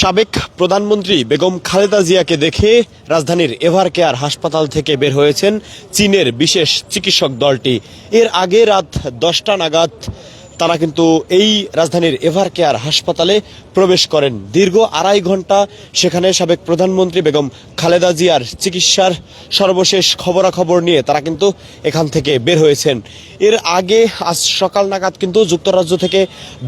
সাবেক প্রধানমন্ত্রী বেগম খালেদা জিয়াকে দেখে রাজধানীর এভার কেয়ার হাসপাতাল থেকে বের হয়েছেন চীনের বিশেষ চিকিৎসক দলটি। এর আগে রাত দশটা নাগাদ তারা কিন্তু এই রাজধানীর এভার কেয়ার হাসপাতালে প্রবেশ করেন। দীর্ঘ আড়াই ঘণ্টা সেখানে সাবেক প্রধানমন্ত্রী বেগম খালেদা জিয়ার চিকিৎসার সর্বশেষ খবরাখবর নিয়ে তারা কিন্তু এখান থেকে বের হয়েছেন। এর আগে আজ সকাল নাগাদ কিন্তু যুক্তরাজ্য থেকে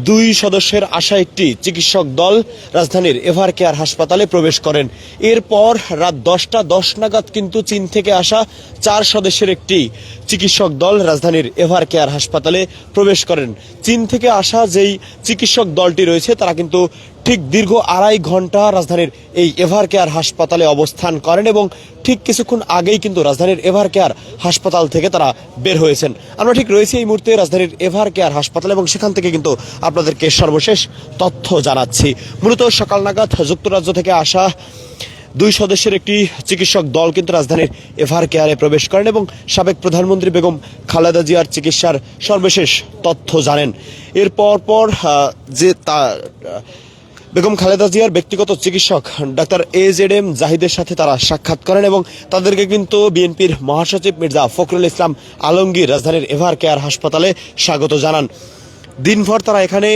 দুই সদস্যের আসা একটি চিকিৎসক দল রাজধানীর এভার কেয়ার হাসপাতালে প্রবেশ করেন। এরপর রাত দশটা দশ নাগাদ কিন্তু চীন থেকে আসা চার সদস্যের একটি চিকিৎসক দল রাজধানীর এভার কেয়ার হাসপাতালে প্রবেশ করেন। চীন থেকে আসা যেই চিকিৎসক দলটি রয়েছে, তারা কিন্তু ঠিক দীর্ঘ আড়াই ঘণ্টা রাজধানীর এই এভার কেয়ার হাসপাতালে অবস্থান করেন এবং ঠিক কিছুক্ষণ আগেই কিন্তু রাজধানীর এভার কেয়ার হাসপাতাল থেকে তারা বের হয়েছেন। আমরা ঠিক রয়েছি এই মুহূর্তে রাজধানীর এভার কেয়ার হাসপাতাল এবং সেখান থেকে কিন্তু আপনাদেরকে সর্বশেষ তথ্য জানাচ্ছি। মূলত সকাল নাগাদ যুক্তরাজ্য থেকে আসা দুই সদস্যের একটি চিকিৎসক দল কিন্তু রাজধানীর এভার কেয়ারে প্রবেশ করেন এবং সাবেক প্রধানমন্ত্রী বেগম খালেদা জিয়ার চিকিৎসার সর্বশেষ তথ্য জানেন। এরপর পর আহ, যে তা বেগম খালেদা জিয়ার ব্যক্তিগত চিকিৎসক ডাক্তার এ জেড এম জাহিদের সাথে তারা সাক্ষাৎ করেন এবং তাদেরকে কিন্তু বিএনপির মহাসচিব মির্জা ফখরুল ইসলাম আলমগীর রাজধানীর এভার কেয়ার হাসপাতালে স্বাগত জানান। দিনভর তারা এখানে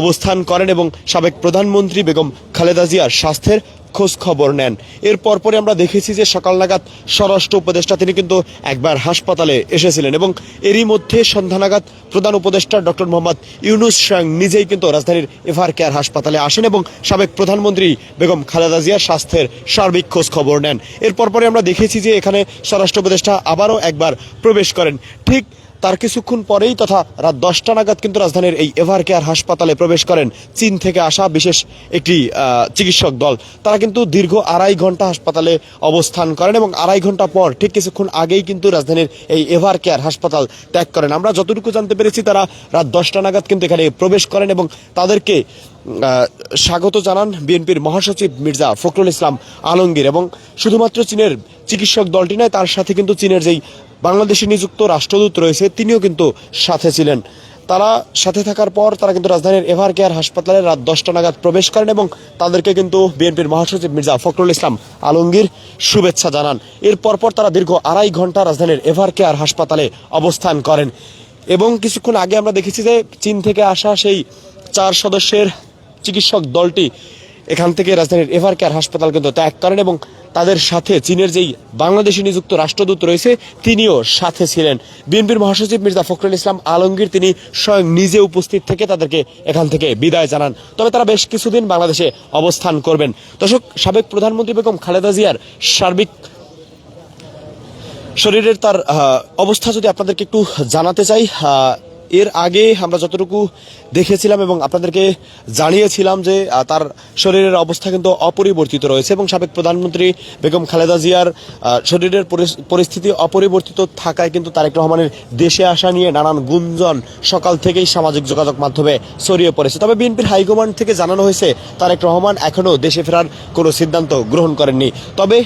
অবস্থান করেন এবং সাবেক প্রধানমন্ত্রী বেগম খালেদা জিয়ার স্বাস্থ্যের খোঁজ খবর নেন। এর পরপরই আমরা দেখেছি যে সকাল নাগাদ স্বরাষ্ট্র উপদেষ্টা তিনি কিন্তু একবার হাসপাতালে এসেছিলেন এবং এরই মধ্যে সন্ধ্যা নাগাদ প্রধান উপদেষ্টা ডক্টর মোহাম্মদ ইউনুস স্বয়ং নিজেই কিন্তু রাজধানীর এভার কেয়ার হাসপাতালে আসেন এবং সাবেক প্রধানমন্ত্রী বেগম খালেদা জিয়ার স্বাস্থ্যের সার্বিক খোঁজ খবর নেন। এর পরপরই আমরা দেখেছি যে এখানে স্বরাষ্ট্র উপদেষ্টা আবারও একবার প্রবেশ করেন। ঠিক তার কিছুক্ষণ পরেই তথা রাত দশটা নাগাদ কিন্তু রাজধানীর এই এভার কেয়ার হাসপাতালে প্রবেশ করেন চীন থেকে আসা বিশেষ একটি চিকিৎসক দল। তারা কিন্তু দীর্ঘ আড়াই ঘণ্টা হাসপাতালে অবস্থান করেন এবং আড়াই ঘণ্টা পর ঠিক কিছুক্ষণ আগেই কিন্তু রাজধানীর এই এভার কেয়ার হাসপাতাল ত্যাগ করেন। আমরা যতটুকু জানতে পেরেছি তারা রাত দশটা নাগাদ কিন্তু এখানে প্রবেশ করেন এবং তাদেরকে স্বাগত জানান বিএনপির মহাসচিব মির্জা ফখরুল ইসলাম আলমগীর এবং শুধুমাত্র চীনের চিকিৎসক দলটি নয়, তার সাথে কিন্তু চীনের যেই বাংলাদেশে নিযুক্ত রাষ্ট্রদূত রয়েছে, তিনিও কিন্তু সাথে ছিলেন। তারা সাথে থাকার পর তারা কিন্তু রাজধানীর এভার কেয়ার হাসপাতালে রাত দশটা নাগাদ প্রবেশ করেন এবং তাদেরকে কিন্তু বিএনপির মহাসচিব মির্জা ফখরুল ইসলাম আলমগীর শুভেচ্ছা জানান। এর পরপর তারা দীর্ঘ আড়াই ঘণ্টা রাজধানীর এভার কেয়ার হাসপাতালে অবস্থান করেন। এবং কিছুক্ষণ আগে আমরা দেখেছি যে চীন থেকে আসা সেই চার সদস্যের চিকিৎসক দলটি এখান থেকে রাজধানীর এভার কেয়ার হাসপাতাল কিন্তু ত্যাগ করেন এবং তাদের সাথে চীনের যেই বাংলাদেশে নিযুক্ত রাষ্ট্রদূত রয়েছে, তিনিও সাথে ছিলেন। বিএনপির মহাসচিব মির্জা ফখরুল ইসলাম আলমগীর তিনি স্বয়ং নিজে উপস্থিত থেকে তাদেরকে এখান থেকে বিদায় জানান। তবে তারা বেশ কিছুদিন বাংলাদেশে অবস্থান করবেন। দর্শক, সাবেক প্রধানমন্ত্রী বেগম খালেদা জিয়ার সার্বিক শরীরের তার অবস্থা যদি আপনাদেরকে একটু জানাতে চাই এর আগে আমরা যতটুকু দেখেছিলাম এবং আপনাদেরকে জানিয়েছিলাম যে তার শরীরের অবস্থা কিন্তু অপরিবর্তিত রয়েছে এবং সাবেক প্রধানমন্ত্রী বেগম খালেদা জিয়ার শরীরের পরিস্থিতি অপরিবর্তিত থাকায় কিন্তু তারেক রহমানের দেশে আসা নিয়ে নানান গুঞ্জন সকাল থেকেই সামাজিক যোগাযোগ মাধ্যমে ছড়িয়ে পড়েছে। তবে বিএনপির হাইকমান্ড থেকে জানানো হয়েছে, তারেক রহমান এখনও দেশে ফেরার কোনো সিদ্ধান্ত গ্রহণ করেননি। তবে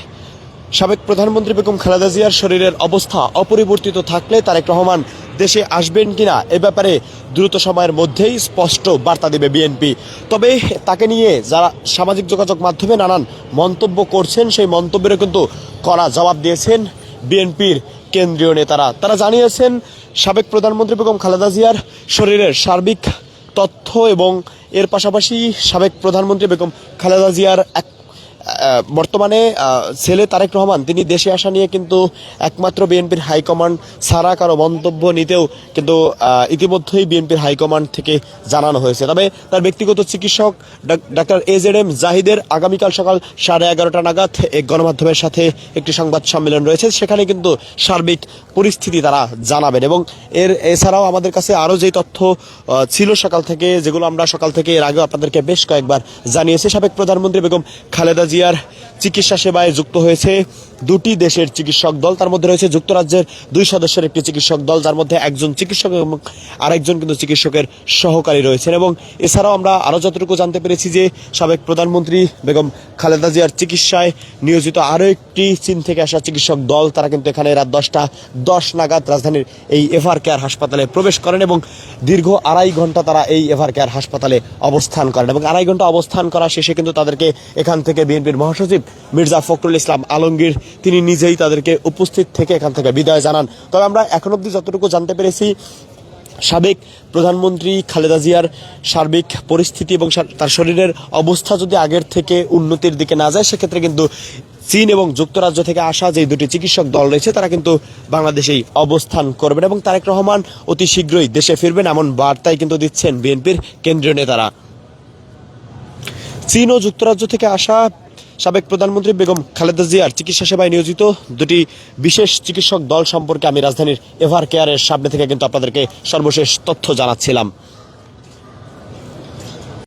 সাবেক প্রধানমন্ত্রী বেগম খালেদা জিয়ার শরীরের অবস্থা অপরিবর্তিত থাকলে তারেক রহমান দেশে আসবেন কিনা এ ব্যাপারে দ্রুত সময়ের মধ্যেই স্পষ্ট বার্তা দেবে বিএনপি। তবে তাকে নিয়ে যারা সামাজিক যোগাযোগ মাধ্যমে নানান মন্তব্য করছেন, সেই মন্তব্যের কিন্তু কড়া জবাব দিয়েছেন বিএনপির কেন্দ্রীয় নেতারা। তারা জানিয়েছেন, সাবেক প্রধানমন্ত্রী বেগম খালেদা জিয়ার শরীরের সার্বিক তথ্য এবং এর পাশাপাশি সাবেক প্রধানমন্ত্রী বেগম খালেদা জিয়ার এক বর্তমানে ছেলে তারেক রহমান, তিনি দেশে আসা নিয়ে কিন্তু একমাত্র বিএনপির হাইকমান্ড ছাড়া কারও মন্তব্য নিতেও কিন্তু ইতিমধ্যেই বিএনপির হাইকমান্ড থেকে জানানো হয়েছে। তবে তার ব্যক্তিগত চিকিৎসক ডাক- ডাক্তার এ জেড এম জাহিদের আগামীকাল সকাল সাড়ে এগারোটা নাগাদ গণমাধ্যমের সাথে একটি সংবাদ সম্মেলন রয়েছে। সেখানে কিন্তু সার্বিক পরিস্থিতি তারা জানাবেন এবং এর এছাড়াও আমাদের কাছে আরও যে তথ্য ছিল সকাল থেকে, যেগুলো আমরা সকাল থেকে এর আগেও আপনাদেরকে বেশ কয়েকবার জানিয়েছি। সাবেক প্রধানমন্ত্রী বেগম খালেদা জিয়ার চিকিৎসা সেবায় যুক্ত হয়েছে দুটি দেশের চিকিৎসক দল। তার মধ্যে রয়েছে যুক্তরাজ্যের দুই সদস্যের একটি চিকিৎসক দল, যার মধ্যে একজন চিকিৎসক এবং আরেকজন কিন্তু চিকিৎসকের সহকারী রয়েছেন। এবং এছাড়াও আমরা আরও যতটুকু জানতে পেরেছি যে সাবেক প্রধানমন্ত্রী বেগম খালেদা জিয়ার চিকিৎসায় নিয়োজিত আরও একটি চীন থেকে আসা চিকিৎসক দল, তারা কিন্তু এখানে রাত দশটা দশ নাগাদ রাজধানীর এই এভার কেয়ার হাসপাতালে প্রবেশ করেন এবং দীর্ঘ আড়াই ঘণ্টা তারা এই এভার কেয়ার হাসপাতালে অবস্থান করেন। এবং আড়াই ঘণ্টা অবস্থান করা শেষে কিন্তু তাদেরকে এখান থেকে বিএনপির মহাসচিব মির্জা ফখরুল ইসলাম আলমগীর, তিনি নিজেই তাদেরকে উপস্থিত থেকে এখান থেকে বিদায় জানান। তবে আমরা এখন অবধি যতটুকু জানতে পেরেছি, সাবেক প্রধানমন্ত্রী খালেদা জিয়ার সার্বিক পরিস্থিতি এবং তার শরীরের অবস্থা যদি আগের থেকে উন্নতির দিকে না যায়, সেক্ষেত্রে কিন্তু চীন এবং যুক্তরাজ্য থেকে আসা যে দুটি চিকিৎসক দল রয়েছে, তারা কিন্তু বাংলাদেশেই অবস্থান করবেন এবং তারেক রহমান অতি শীঘ্রই দেশে ফিরবেন এমন বার্তাই কিন্তু দিচ্ছেন বিএনপির কেন্দ্রীয় নেতারা। চীন ও যুক্তরাজ্য থেকে আসা সাবেক প্রধানমন্ত্রী বেগম খালেদা জিয়ার চিকিৎসা সেবায় নিয়োজিত দুটি বিশেষ চিকিৎসক দল সম্পর্কে আমি রাজধানীর এভার কেয়ারের সামনে থেকে কিন্তু আপনাদেরকে সর্বশেষ তথ্য জানাচ্ছিলাম।